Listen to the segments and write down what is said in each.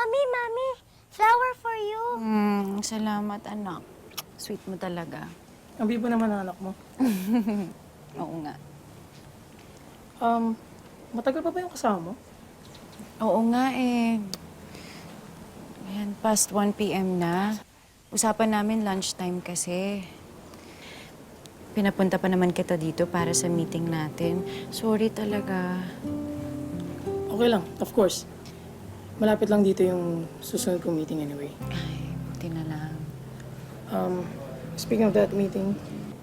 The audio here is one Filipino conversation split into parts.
Mommy, Mommy, flower for you. Hmm, salamat anak. Sweet mo talaga. Ang bibo naman ng anak mo. Oo nga. Um, matagal pa ba yung kasama mo? Oo nga eh. Ayan, past 1 p.m. na. Usapan namin lunchtime kasi. Pinapunta pa naman kita dito para sa meeting natin. Sorry talaga. Okay lang, of course. Malapit lang dito yung susunod kong meeting anyway. Ay, buti na lang. Um, speaking of that meeting,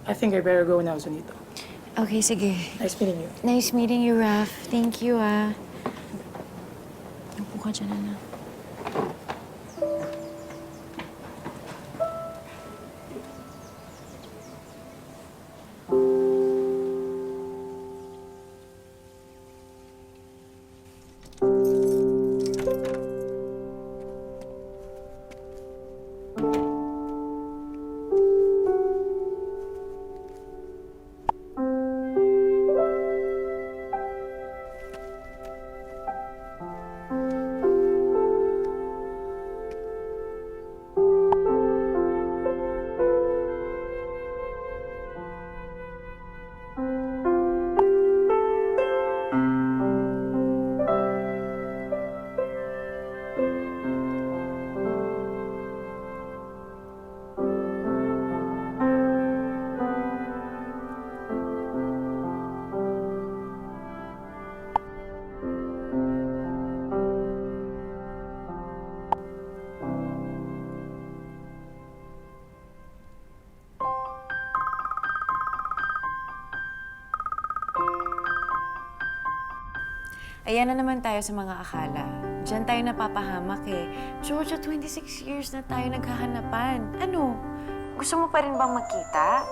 I think I better go now, Sunito. Okay, sige. Nice meeting you. Nice meeting you, Raf. Thank you, ah. Upo ka dyan, anak. Ayan na naman tayo sa mga akala. Diyan tayo napapahamak eh. Georgia, 26 years na tayo naghahanapan. Ano? Gusto mo pa rin bang magkita?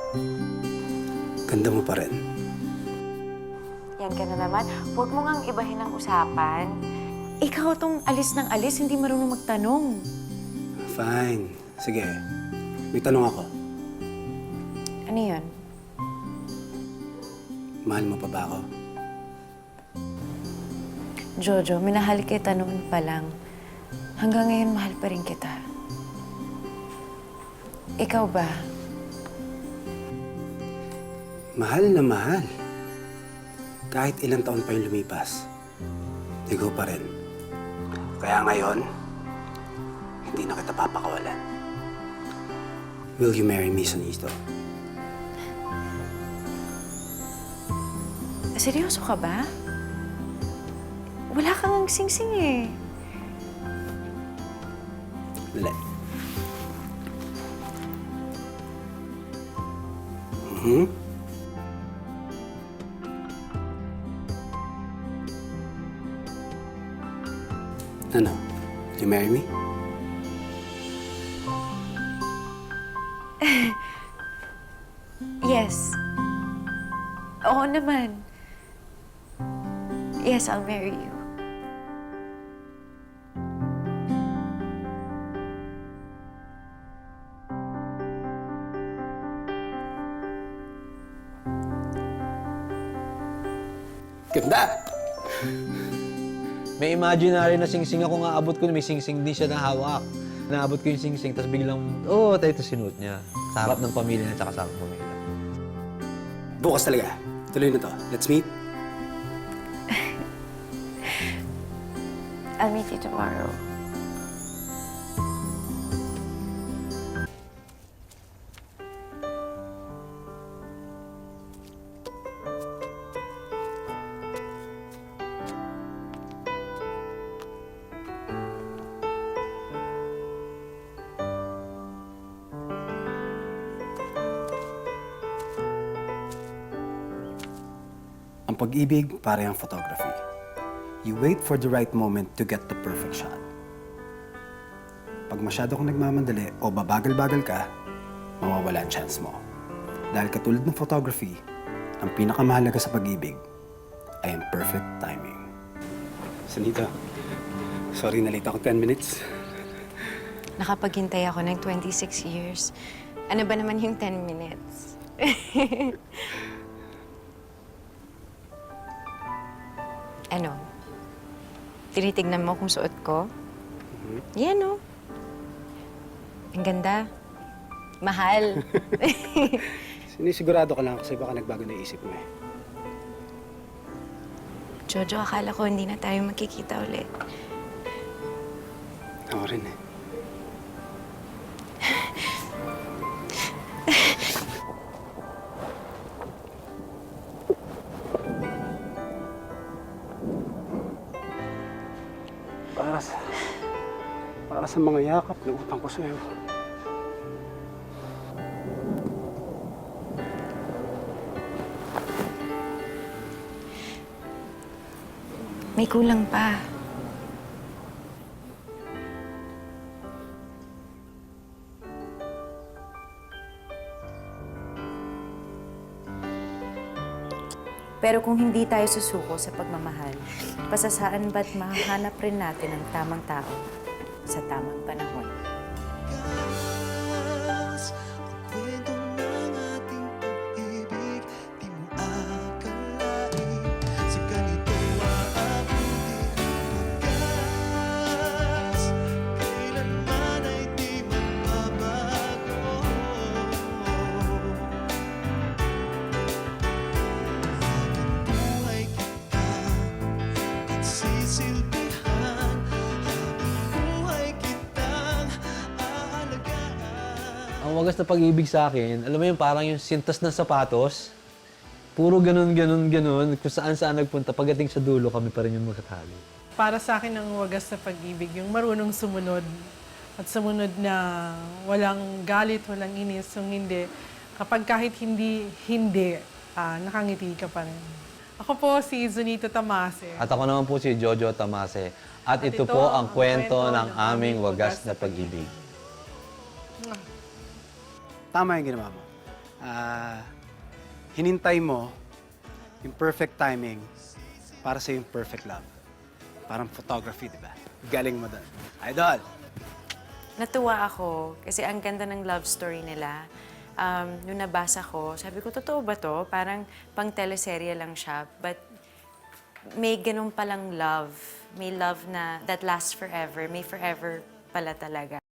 Ganda mo pa rin. Yan ka na naman. Huwag mo ngang ibahin ang usapan. Ikaw tong alis ng alis, hindi marunong magtanong. Fine. Sige. May tanong ako. Ano yun? Mahal mo pa ba ako? Jojo, minahal kita noon pa lang. Hanggang ngayon, mahal pa rin kita. Ikaw ba? Mahal na mahal. Kahit ilang taon pa yung lumipas. Ikaw pa rin. Kaya ngayon, hindi na kita papakawalan. Will you marry me, Sonito? Seryoso ka ba? Wala kang sing-sing eh. Dali. Hmm? Ano? Will you marry me? Yes. Oo naman. Yes, I'll marry you. Ganda! May imaginary na singsing ako nga abot ko, may singsing din siya na hawak. Naabot ko yung singsing, tapos biglang, oh, tayo ito sinuot niya. Sa harap ng pamilya niya, tsaka sa harap ng pamilya. Bukas talaga. Tuloy na to. Let's meet. I'll meet you tomorrow. Ang pag-ibig, para ang photography. You wait for the right moment to get the perfect shot. Pag masyado kang nagmamandali o babagal-bagal ka, mawawala ang chance mo. Dahil katulad ng photography, ang pinakamahalaga sa pag-ibig ay ang perfect timing. Sanita, sorry na late ako 10 minutes. Nakapaghintay ako ng 26 years. Ano ba naman yung 10 minutes? ano? Tinitignan mo kung suot ko? Yan, oh. Ang ganda. Mahal. Sinisigurado ka lang kasi baka nagbago na isip mo eh. Jojo, akala ko hindi na tayo magkikita ulit. Ako rin eh. Para sa mga yakap na utang ko sa'yo. May kulang pa. Pero kung hindi tayo susuko sa pagmamahal, pasasaan ba't mahahanap rin natin ang tamang tao sa tamang panahon? Wagas na pag-ibig sa akin, alam mo yung parang yung sintas ng sapatos, puro ganun, ganun, ganun, kung saan saan nagpunta, pagdating sa dulo, kami pa rin yung magkatali. Para sa akin ang wagas na pag-ibig, yung marunong sumunod at sumunod na walang galit, walang inis, yung hindi. Kapag kahit hindi, hindi, ah, nakangiti ka pa rin. Ako po si Zunito Tamase. At ako naman po si Jojo Tamase. At, ito, po ang kwento ng aming wagas na pag-ibig. Tama yung ginawa mo. Ah, hinintay mo yung perfect timing para sa yung perfect love. Parang photography, di ba? Galing mo doon. Idol! Natuwa ako kasi ang ganda ng love story nila. Um, nung nabasa ko, sabi ko, totoo ba to? Parang pang teleserye lang siya. But may ganun palang love. May love na that lasts forever. May forever pala talaga.